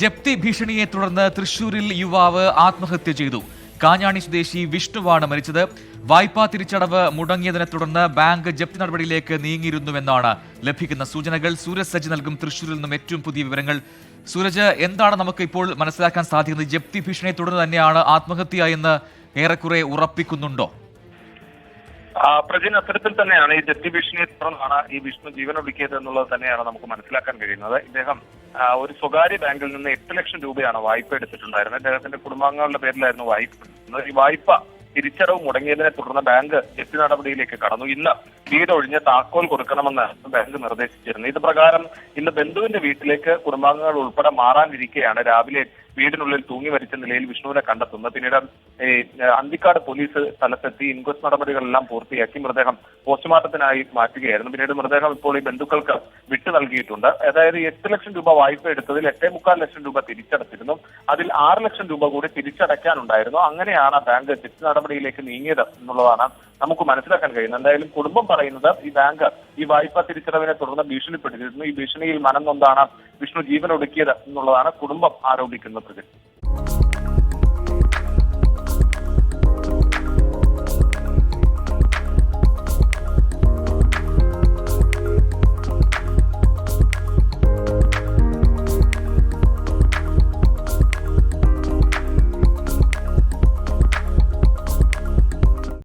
ജപ്തി ഭീഷണിയെ തുടർന്ന് തൃശൂരിൽ യുവാവ് ആത്മഹത്യ ചെയ്തു. കാഞ്ഞാണി സ്വദേശി വിഷ്ണുവാണ് മരിച്ചത്. വായ്പാ തിരിച്ചടവ് മുടങ്ങിയതിനെ തുടർന്ന് ബാങ്ക് ജപ്തി നടപടിയിലേക്ക് നീങ്ങിയിരുന്നുവെന്നാണ് ലഭിക്കുന്ന സൂചനകൾ. സൂരജ് സജി നൽകും തൃശൂരിൽ നിന്നും ഏറ്റവും പുതിയ വിവരങ്ങൾ. സൂരജ് എന്താണ് നമുക്ക് ഇപ്പോൾ മനസ്സിലാക്കാൻ സാധിക്കുന്നത്? ജപ്തി ഭീഷണിയെ തുടർന്ന് തന്നെയാണ് ആത്മഹത്യ എന്ന് ഏറെക്കുറെ ഉറപ്പിക്കുന്നുണ്ടോ? പ്രജൻ അത്തരത്തിൽ തന്നെയാണ് ഈ ജപ്തി ഭീഷണിയെ തുടർന്നാണ് ഈ വിഷ്ണു ജീവനൊടുക്കിയത് എന്നുള്ളത് തന്നെയാണ് നമുക്ക് മനസ്സിലാക്കാൻ കഴിയുന്നത്. ഇദ്ദേഹം ഒരു സ്വകാര്യ ബാങ്കിൽ നിന്ന് എട്ട് ലക്ഷം രൂപയാണ് വായ്പ എടുത്തിട്ടുണ്ടായിരുന്നത്. അദ്ദേഹത്തിന്റെ കുടുംബാംഗങ്ങളുടെ പേരിലായിരുന്നു വായ്പ ഈ വായ്പ തിരിച്ചടവ് മുടങ്ങിയതിനെ തുടർന്ന് ബാങ്ക് ജപ്തി നടപടിയിലേക്ക് കടന്നു. ഇന്ന് വീട് ഒഴിഞ്ഞ് താക്കോൽ കൊടുക്കണമെന്ന് ബാങ്ക് നിർദ്ദേശിച്ചിരുന്നു. ഇത് പ്രകാരം ഇന്ന് ബന്ധുവിന്റെ വീട്ടിലേക്ക് കുടുംബാംഗങ്ങൾ ഉൾപ്പെടെ മാറാനിരിക്കെയാണ് രാവിലെ വീടിനുള്ളിൽ തൂങ്ങി മരിച്ച നിലയിൽ വിഷ്ണുവിനെ കണ്ടെത്തുന്നത് പിന്നീട് അന്തിക്കാട് പോലീസ് സ്ഥലത്തെത്തി ഇൻക്വസ്റ്റ് നടപടികളെല്ലാം പൂർത്തിയാക്കി മൃതദേഹം പോസ്റ്റ്മോർട്ടത്തിനായി മാറ്റുകയായിരുന്നു. പിന്നീട് മൃതദേഹം ഇപ്പോൾ ഈ ബന്ധുക്കൾക്ക് വിട്ടു നൽകിയിട്ടുണ്ട്. അതായത് എട്ട് ലക്ഷം രൂപ വായ്പ എടുത്തതിൽ എട്ടേ മുക്കാൽ ലക്ഷം രൂപ തിരിച്ചടച്ചിരുന്നു. അതിൽ ആറ് ലക്ഷം രൂപ കൂടി തിരിച്ചടയ്ക്കാനുണ്ടായിരുന്നു. അങ്ങനെയാണ് ബാങ്ക് തെറ്റ് നടപടിയിലേക്ക് നീങ്ങിയത് എന്നുള്ളതാണ് നമുക്ക് മനസ്സിലാക്കാൻ കഴിയുന്നത് എന്തായാലും കുടുംബം പറയുന്നത് ഈ ബാങ്ക് ഈ വായ്പ തിരിച്ചടവിനെ തുടർന്ന് ഭീഷണിപ്പെടുത്തിയിരുന്നു ഈ ഭീഷണിയിൽ മനം നൊന്താണ് വിഷ്ണു ജീവൻ ഒടുക്കിയത് എന്നുള്ളതാണ് കുടുംബം ആരോപിക്കുന്നത്